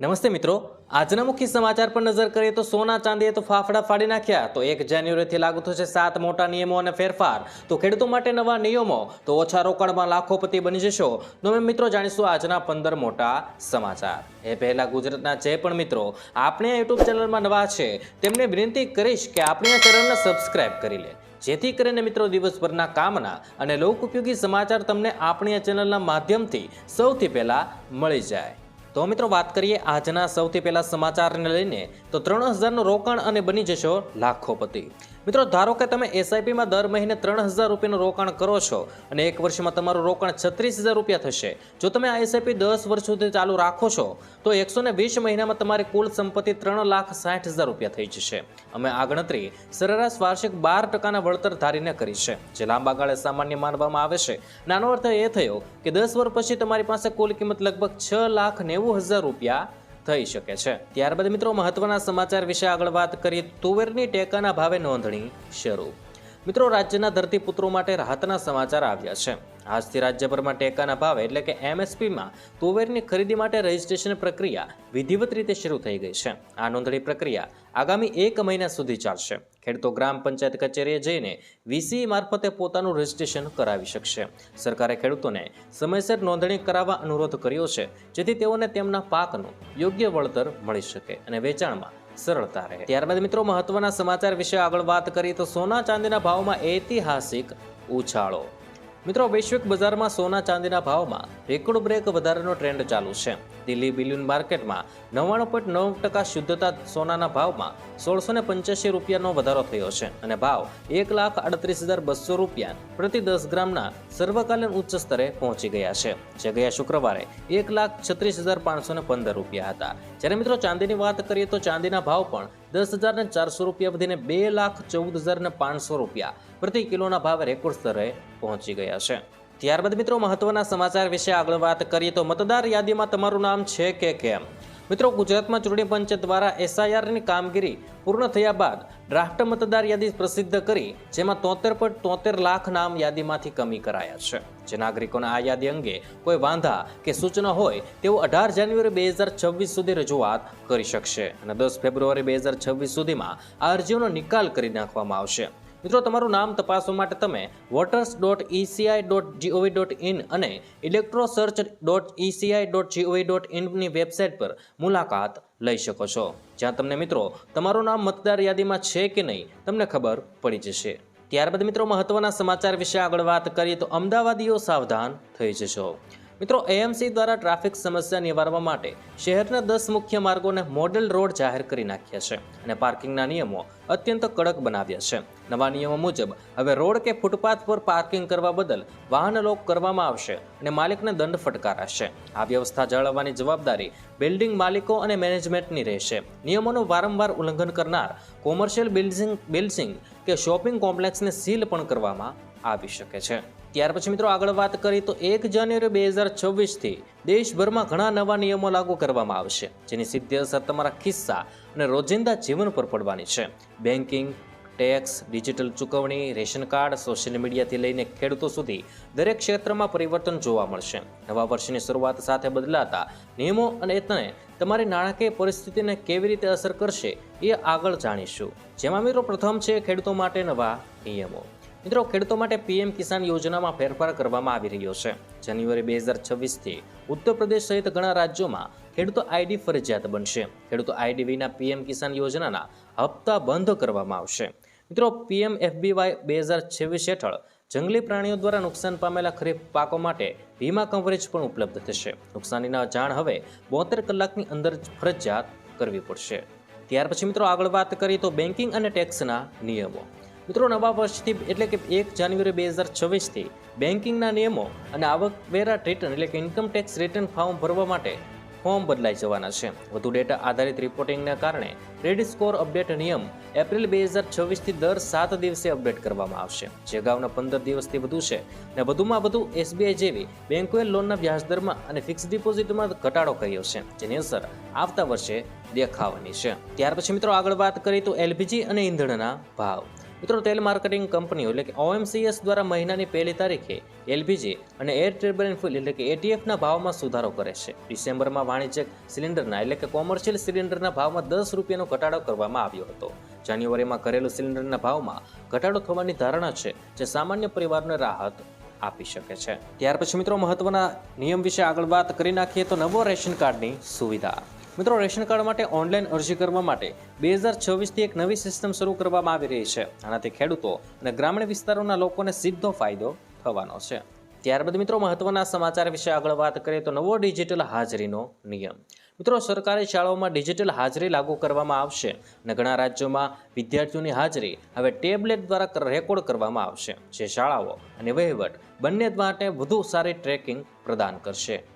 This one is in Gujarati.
નમસ્તે મિત્રો, આજના મુખ્ય સમાચાર પર નજર કરીએ તો સોના ચાંદીએ તો ફાફડા ફાડી નાખ્યા. તો એક જાન્યુઆરીથી લાગુ થશે સાત મોટા નિયમો અને ફેરફાર. તો ખેડૂતો માટે નવા નિયમો. તો ઓછા રોકાણમાં લાખોપતિ બની જશો. તો અમે મિત્રો જાણીશું આજના પંદર મોટા સમાચાર. એ પહેલાં ગુજરાતના જે પણ મિત્રો, આપણે આ યુટ્યુબ ચેનલમાં નવા છે, તેમને વિનંતી કરીશ કે આપણી આ ચેનલને સબસ્ક્રાઈબ કરી લે. જેથી કરીને મિત્રો દિવસભરના કામના અને લોક ઉપયોગી સમાચાર તમને આપણી આ ચેનલના માધ્યમથી સૌથી પહેલાં મળી જાય. તો મિત્રો વાત કરીએ આજના સૌથી પહેલા સમાચારને લઈને, તો ત્રણ હજારનું રોકાણ અને બની જશો લાખોપતિ મિત્રો, ધારો કે તમે એસઆઈપીમાં દર મહિને ત્રણ હજાર રૂપિયાનું રોકાણ કરો છો અને એક વર્ષમાં તમારું રોકાણ છત્રીસ હજાર રૂપિયા થશે. જો તમે આ એસઆઈપી દસ વર્ષ સુધી ચાલુ રાખો છો, તો એકસો ને વીસ મહિનામાં તમારી કુલ સંપત્તિ ત્રણ લાખ સાઠ હજાર રૂપિયા થઈ જશે. અમે આ ગણતરી સરેરાશ વાર્ષિક બાર ટકાના વળતર ધારીને કરી છે, જે લાંબા ગાળે સામાન્ય માનવામાં આવે છે. નાનો અર્થ એ થયો કે દસ વર્ષ પછી તમારી પાસે કુલ કિંમત લગભગ છ લાખ નેવું હજાર રૂપિયા થઈ શકે છે. ત્યારબાદ મિત્રો, મહત્વના સમાચાર વિશે આગળ વાત કરીએ તુવેરની ટેકાના ભાવે નોંધણી શરૂ. મિત્રો, રાજ્યના ધરતીપુત્રો માટે રાહતના સમાચાર આવ્યા છે. આજથી રાજ્યભરમાં ટેકાના ભાવે એટલે કે એમએસપીમાં તુવેરની ખરીદી માટે રજીસ્ટ્રેશન પ્રક્રિયા વિધિવત રીતે શરૂ થઈ ગઈ છે. આ નોંધણી પ્રક્રિયા આગામી એક મહિના સુધી ચાલશે. ખેડૂતો ગ્રામ પંચાયત કચેરીએ જઈને વીસી મારફતે પોતાનું રજીસ્ટ્રેશન કરાવી શકશે. સરકારે ખેડૂતોને સમયસર નોંધણી કરાવવા અનુરોધ કર્યો છે, જેથી તેઓને તેમના પાકનું યોગ્ય વળતર મળી શકે અને વેચાણમાં સરળતા રહે. ત્યારબાદ મિત્રો, મહત્વના સમાચાર વિશે આગળ વાત કરીએ તો સોના ચાંદીના ભાવમાં ઐતિહાસિક ઉછાળો. મિત્રો, વૈશ્વિક બજારમાં સોના ચાંદીના ભાવમાં રેકોર્ડ બ્રેક વધારાનો ટ્રેન્ડ ચાલુ છે. દિલ્હી બિલિયન માર્કેટમાં નવ્વાણું પોઈન્ટ નવ ટકા શુદ્ધતા સોનાના ભાવમાં સોળસો ને પંચ્યાસી રૂપિયાનો વધારો થયો છે અને ભાવ એક લાખ અડત્રીસ હજાર બસો રૂપિયા પ્રતિ દસ ગ્રામના સર્વકાલીન ઉચ્ચ સ્તરે પહોંચી ગયા છે. જે ગયા શુક્રવારે એક લાખ છત્રીસ હજાર પાંચસો ને પંદર રૂપિયા હતા. જ્યારે મિત્રો, ચાંદીની વાત કરીએ તો ચાંદીના ભાવ પણ દસ હજાર ને ચારસો રૂપિયા વધીને બે લાખ ચૌદ હજાર ને પાંચસો રૂપિયા પ્રતિ કિલોના ભાવે રેકોર્ડ સ્તરે પહોંચી ગયા છે. ત્યારબાદ મિત્રો મહત્વના સમાચાર વિશે આગળ વાત કરીએ તો મતદાર યાદીમાં તમારું નામ છે કે કેમ? મિત્રો ગુજરાતમાં ચૂંટણી પંચ દ્વારા એસઆઈઆરની કામગીરી પૂર્ણ થયા બાદ ડ્રાફ્ટ મતદાર યાદી પ્રસિદ્ધ કરી, જેમાં તોતેર પોઈન્ટ તોતેર લાખ નામ યાદીમાંથી કમી કરાયા છે. જે નાગરિકોને આ યાદી અંગે કોઈ વાંધા કે સૂચના હોય, તેઓ અઢાર જાન્યુઆરી બે હજાર છવ્વીસ સુધી રજૂઆત કરી શકશે અને દસ ફેબ્રુઆરી બે હજાર છવ્વીસ સુધીમાં આ અરજીઓનો નિકાલ કરી નાખવામાં આવશે. મિત્રો, તમારું નામ તપાસવા માટે તમે voters dot ECI dot GOV dot in અને electoral search dot ECI dot GOV dot ઇનની website પર મુલાકાત લઈ શકો છો. જ્યાં તમને મિત્રો, તમારું નામ મતદાર યાદીમાં છે કે નહીં, તમને ખબર પડી જશે. ત્યારબાદ મિત્રો, મહત્વના સમાચાર વિશે આગળ વાત કરીએ તો અમદાવાદીઓ સાવધાન થઈ જશો. મિત્રો એએમસી દ્વારા ટ્રાફિક સમસ્યા નિવારવા માટે શહેરના દસ મુખ્ય માર્ગોને મોડેલ રોડ જાહેર કરી નાખ્યા છે અને પાર્કિંગના નિયમો અત્યંત કડક બનાવ્યા છે. નવા નિયમો મુજબ, હવે રોડ કે ફૂટપાથ પર પાર્કિંગ કરવા બદલ વાહન લોક કરવામાં આવશે અને માલિકને દંડ ફટકારાશે. આ વ્યવસ્થા જાળવવાની જવાબદારી બિલ્ડિંગ માલિકો અને મેનેજમેન્ટની રહેશે. નિયમોનું વારંવાર ઉલ્લંઘન કરનાર કોમર્શિયલ બિલ્ડિંગ બિલ્ડિંગ કે શોપિંગ કોમ્પ્લેક્સને સીલ પણ કરવામાં આવી શકે છે. ત્યાર પછી મિત્રો આગળ વાત કરીએ તો એક જાન્યુઆરી બે હજાર છવ્વીસથી દેશભરમાં ઘણા નવા નિયમો લાગુ કરવામાં આવશે, જેની સીધી અસર તમારા ખિસ્સા અને રોજિંદા જીવન પર પડવાની છે. બેન્કિંગ ટેક્સ, ડિજિટલ ચૂકવણી, રેશન કાર્ડ, સોશિયલ મીડિયાથી લઈને ખેડૂતો સુધી દરેક ક્ષેત્રમાં પરિવર્તન જોવા મળશે. નવા વર્ષની શરૂઆત સાથે બદલાતા નિયમો અને તેને તમારી નાણાકીય પરિસ્થિતિને કેવી રીતે અસર કરશે એ આગળ જાણીશું. જેમાં મિત્રો પ્રથમ છે ખેડૂતો માટે નવા નિયમો. મિત્રો, ખેડૂતો માટે પીએમ કિસાન યોજનામાં ફેરફાર કરવામાં આવી રહ્યો છે. જાન્યુઆરી બે હજાર છવ્વીસથી ઉત્તર પ્રદેશ સહિત ઘણા રાજ્યોમાં ખેડૂતો આઈડી ફરજિયાત બનશે. ખેડૂતો આઈડી વિના પીએમ કિસાન યોજનાના હપ્તા બંધ કરવામાં આવશે. મિત્રો, પીએમ એફબીવાય બે હજાર છવ્વીસ હેઠળ જંગલી પ્રાણીઓ દ્વારા નુકસાન પામેલા ખરીફ પાકો માટે વીમા કવરેજ પણ ઉપલબ્ધ થશે. નુકસાનીના જાણ હવે બોતેર કલાકની અંદર ફરજિયાત કરવી પડશે. ત્યાર પછી મિત્રો, આગળ વાત કરીએ તો બેન્કિંગ અને ટેક્સના નિયમો. મિત્રો, નવા વર્ષથી એટલે કે એક જાન્યુઆરી બે હજાર છવ્વીસથી બેન્કિંગના નિયમો અને આવકવેરા રિટર્ન એટલે કે ઇન્કમ ટેક્સ રિટર્ન ફોર્મ ભરવા માટે ફોર્મ બદલાઈ જવાના છે. વધુ ડેટા આધારિત રિપોર્ટિંગના કારણે ક્રેડિટ સ્કોર અપડેટ નિયમ એપ્રિલ બે હજાર છવ્વીસથી દર સાત દિવસે અપડેટ કરવામાં આવશે. જે અગાઉના પંદર દિવસથી વધુ છે અને વધુમાં વધુ એસબીઆઈ જેવી બેન્કોએ લોનના વ્યાજદરમાં અને ફિક્સ ડિપોઝિટમાં ઘટાડો કર્યો છે. જેની અસર આવતા વર્ષે દેખાવાની છે. ત્યાર પછી મિત્રો આગળ વાત કરીએ તો એલપીજી અને ઈંધણના ભાવ. મિત્રો, તેલ માર્કેટિંગ કંપનીઓ એટલે કે ઓએમસીએસ દ્વારા મહિનાની પહેલી તારીખે એલપીજી અને એર ટર્બાઇન ફ્યુલ એટલે કે એટીએફના ભાવમાં સુધારો કરે છે. ડિસેમ્બરમાં વાણિજ્યક સિલિન્ડરના એટલે કે કોમર્શિયલ સિલિન્ડરના ભાવમાં દસ રૂપિયાનો ઘટાડો કરવામાં આવ્યો હતો. જાન્યુઆરીમાં ઘરેલું સિલિન્ડરના ભાવમાં ઘટાડો થવાની ધારણા છે જે સામાન્ય પરિવારને રાહત આપી શકે છે. ત્યાર પછી મિત્રો, મહત્વના નિયમ વિશે આગળ વાત કરી નાખીએ તો નવો રેશન કાર્ડની સુવિધા. મિત્રો, રેશન કાર્ડ માટે ઓનલાઈન અરજી કરવા માટે બે હજાર છવ્વીસથી એક નવી સિસ્ટમ શરૂ કરવામાં આવી રહી છે. આનાથી ખેડૂતો અને ગ્રામીણ વિસ્તારોના લોકોને સીધો ફાયદો થવાનો છે. ત્યારબાદ મિત્રો, મહત્વના સમાચાર વિશે આગળ વાત કરીએ તો નવો ડિજિટલ હાજરીનો નિયમ. મિત્રો, સરકારી શાળાઓમાં ડિજિટલ હાજરી લાગુ કરવામાં આવશે અને ઘણા રાજ્યોમાં વિદ્યાર્થીઓની હાજરી હવે ટેબ્લેટ દ્વારા રેકોર્ડ કરવામાં આવશે. જે શાળાઓ અને વહીવટ બંને માટે વધુ સારી ટ્રેકિંગ પ્રદાન કરશે.